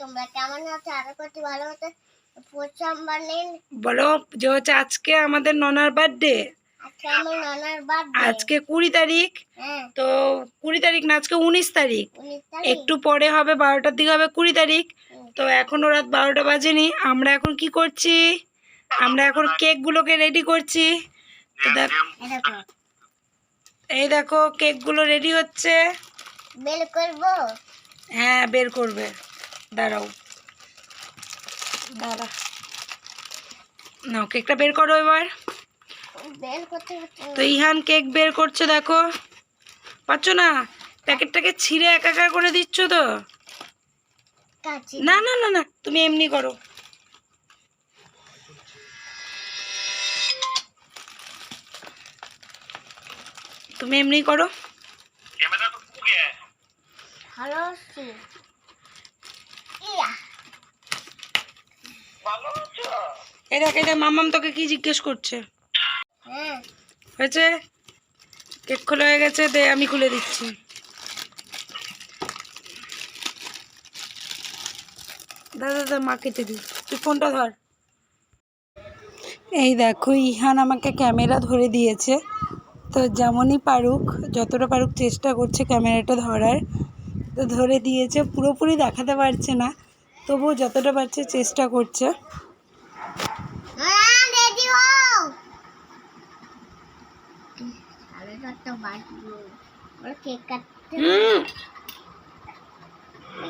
তোমরা কেমন আছো ভালো প্রথমবার বলো যে হচ্ছে আজকে আমাদের ননার বার্থডে আজকে আমার নানার বার্থডে আজকে কুড়ি তারিখ। হ্যাঁ। তো কুড়ি তারিখ না আজকে উনিশ তারিখ। একটু পরে হবে বারোটার দিকে হবে কুড়ি তারিখ। তো এখনও রাত বারোটা বাজেনি। আমরা এখন কি করছি? আমরা এখন কেকগুলোকে রেডি করছি। তো দেখ এই দেখো। এই দেখো কেকগুলো রেডি হচ্ছে। বেল করব। হ্যাঁ বের করবে। দাঁড়াও। দাঁড়া। না কেকটা বের করো এবার। তো ইহান কেক বের করছে দেখো। পাচ্ছ না? প্যাকেটটাকে ছিঁড়ে একাকার করে দিচ্ছ তো? না না না না তুমি এমনি করো। তুমি এমনি করো। ভালো আছি ইয়া এই দেখ এটা মামাম তোকে কি জিজ্ঞেস করছে? হ্যাঁ হয়েছে? কেক খোলা হয়ে গেছে দে আমি খুলে দিচ্ছি। দাদা দাদা মা কেটে দি তুই ফোনটা ধর। এই দেখো ইহান আমাকে ক্যামেরা ধরে দিয়েছে। তো যেমনই পারুক যতটা পারুক চেষ্টা করছে ক্যামেরাটা ধরার। তো ধরে দিয়েছে পুরোপুরি দেখাতে পারছে না। তবুও যতটা পারছে চেষ্টা করছে। হ্যাঁ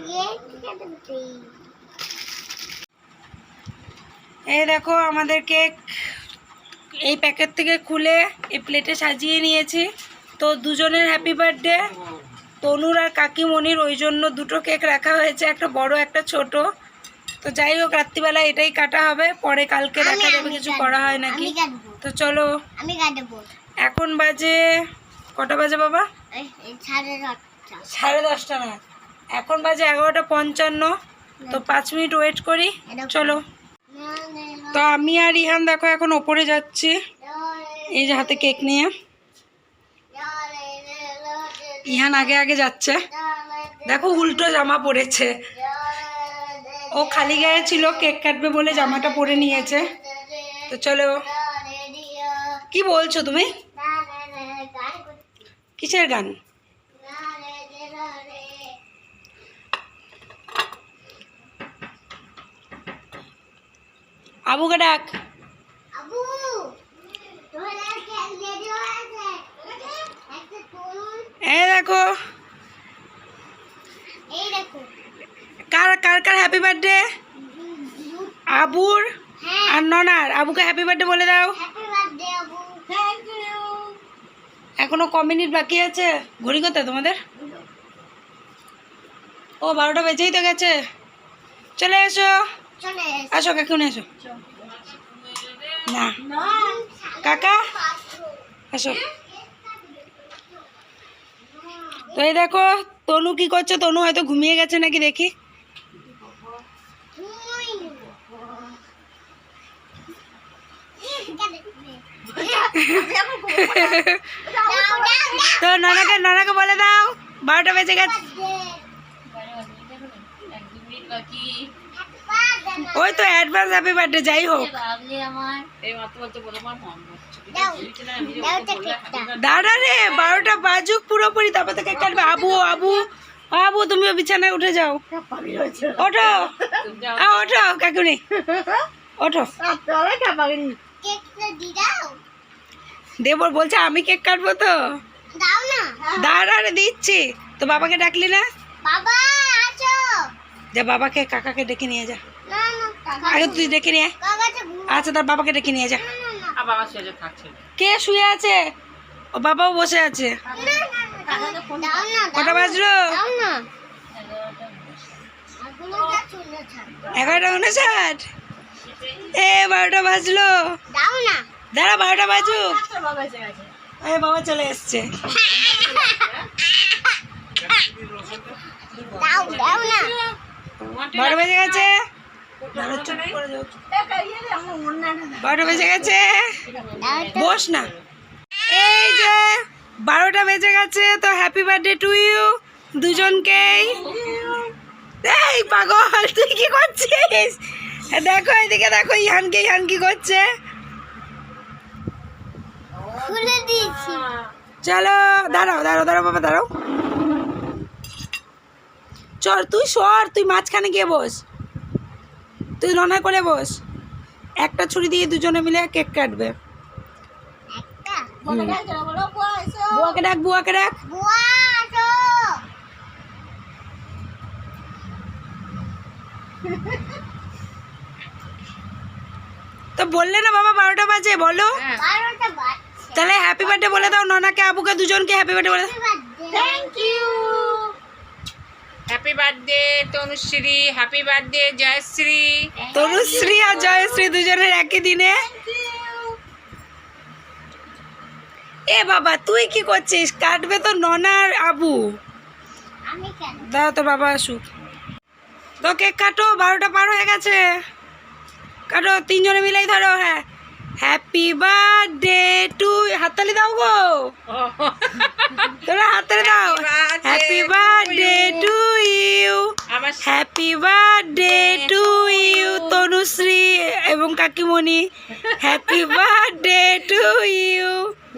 ইয়ে এই দেখো আমাদের কেক এই প্যাকেট থেকে খুলে এই প্লেটে সাজিয়ে নিয়েছি। তো দুজনের হ্যাপি বার্থডে তনুর আর কাকিমণির ওই জন্য দুটো কেক রাখা হয়েছে একটা বড় একটা ছোট। তো যাই হোক রাত্রিবেলা এটাই কাটা হবে। পরে কালকে দেখা যাবে কিছু করা হয় নাকি। তো চলো। আমি এখন বাজে কটা বাজে বাবা? সাড়ে দশটা। না এখন বাজে এগারোটা পঞ্চান্ন। তো পাঁচ মিনিট ওয়েট করি। চলো। তো আমি আর ইহান দেখো এখন ওপরে যাচ্ছি। এই যে হাতে কেক নিয়ে। ইহান আগে আগে যাচ্ছে। দেখো উল্টো জামা পরেছে। ও খালি গায়ে ছিল, কেক কাটবে বলে জামাটা পরে নিয়েছে। তো চলো। কি বলছো তুমি? কিসের গান? আবুকে ডাক আবু তোমার কেক রেডি হয়েছে একটা তরুণ এই দেখো। কার কার কার হ্যাপি বার্থডে আবুর হ্যাঁ। আর ননার। আবুকে হ্যাপি বার্থডে বলে দাও। এখনও ক মিনিট বাকি আছে? ঘড়ি কোথায় তোমাদের? ও বারোটা বেজেই তো গেছে। চলে এসো। আসো কাকুন এসো। না। কাকা? আসো। তো এই দেখো, তনু কি করছে? তনু হয়তো ঘুমিয়ে গেছে নাকি দেখি। তো নানাকে নানাকে বলে দাও, বারোটা বেজে গেছে। ওই তো অ্যাডভান্স হ্যাপি বার্থডে যাই হোক। দাঁড়া রে, বারোটা বাজুক পুরোপুরি, তারপর থেকে কাটবে। আবু আবু আবু, তুমিও বিছানায় উঠে যাও। ওঠো। ওঠো, কাকুনি। ওঠো। দেবর বলছে, আমি কেক কাটবো তো? দাঁড়া রে, দিচ্ছি। তো বাবাকে ডাকলি না? যা বাবাকে, কাকাকে ডেকে নিয়ে যা। আগে তুই ডেকে নিয়ে আচ্ছা তার বাবাকে ডেকে নিয়ে যা। কে শুয়ে আছে? ও বাবাও বসে আছে। কটা বাজলো? এগারোটা উনষাট? এ বারোটা বাজলো। দাও দাঁড়া বারোটা বাজুক। এ বাবা চলে এসছে। দাও দাও বারো বেজে গেছে? বারোটা বেজে গেছে। বস না। এই যে বারোটা বেজে গেছে তো হ্যাপি বার্থডে টু ইউ দুজনকেই। পাগল তুই কি করছিস? দেখো এদিকে দেখো ইহান কি ইহান কি করছে চলো দাঁড়াও দাঁড়াও দাঁড়াও বাবা দাঁড়াও। চল তুই সর তুই মাঝখানে গিয়ে বস। তুই রনা করে বস। একটা ছুরি দিয়ে দুজনে মিলে কেক কাটবে। বুয়াকে ডাক বুয়াকে ডাক। তো বললে না বাবা বারোটা বাজে বলো। তাহলে হ্যাপি বার্থডে বলে দাও ননাকে আবুকে দুজনকে হ্যাপি বার্থডে বলে দাও। Thank you happy birthday Tanushree happy birthday Jayashree Tanushree আর জয়শ্রী দুজনের একই দিনে? এ বাবা তুই কি করছিস? কাটবে তো ননা আর আবু। আমি দাও তো বাবা আসুক। তো কেক কাটো বারোটা পার হয়ে গেছে। কাটো তিনজনে মিলেই ধরো হ্যাঁ। হ্যাপি বার্থডে টু হাততালি দাও গো। তোরা হাততালি দাও। Happy birthday to you Tanushree এবং কাকিমণি। হ্যাপি বার্থডে টু ইউ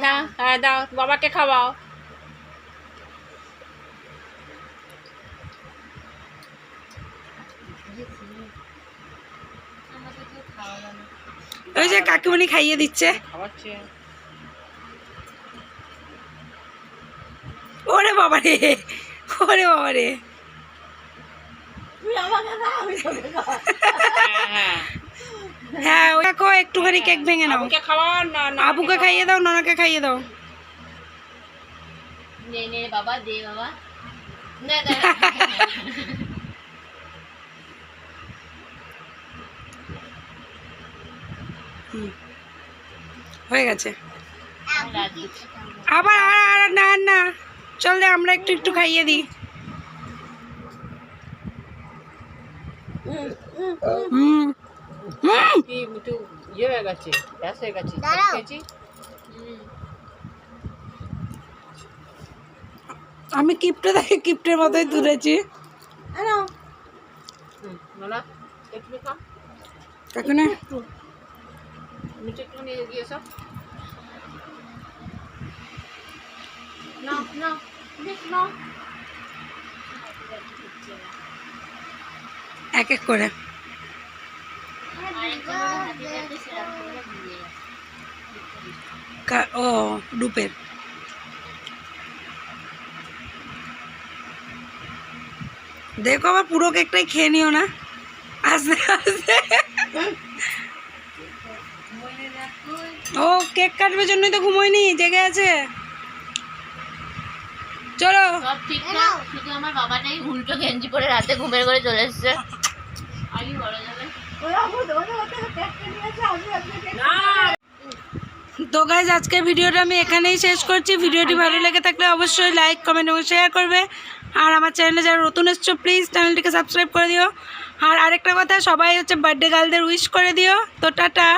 না দাও বাবাকে খাওয়াও। ওই যে কাকিমণি খাইয়ে দিচ্ছে। ওরে বাবা রে ওরে বাবা রে হ্যাঁ ওই দেখো একটুখানি কেক ভেঙে নাও। আবুকে খাইয়ে দাও ননাকে খাইয়ে দাও। নে নে বাবা দে বাবা। না হুম। হয়ে গেছে। আবার আর আর না আর না। চল দে আমরা একটু একটু খাইয়ে দিই। কি একটু ইয়ে হয়ে গেছে গ্যাস হয়ে গেছে। খেয়েছি আমি কিপটে দেখে কিপটের মতোই তুলেছি হুম, নোনা একটু খাও এখন নিচে একটু নিয়ে গিয়ে সব নাও নাও বেশ নাও এক এক করে। ও ডুপের দেখো আবার পুরো কেকটাই খেয়ে নিও না। আস্তে আস্তে ও, কেক কাটবার জন্যই তো ঘুমোয়নি, জেগে আছে। চলো। সব ঠিক না শুধু আমার বাবাটাই উল্টো গেঞ্জি পরে রাতে ঘুমের করে চলে এসছে। তো গাইজ আজকে ভিডিওটা আমি এখানেই শেষ করছি। ভিডিওটি ভালো লেগে থাকলে অবশ্যই লাইক কমেন্ট এবং শেয়ার করবে। আর আমার চ্যানেলে যারা নতুন এসছো প্লিজ চ্যানেলটিকে সাবস্ক্রাইব করে দিও। আর আরেকটা কথা সবাই হচ্ছে বার্থডে গার্লদের উইশ করে দিও। তো টাটা।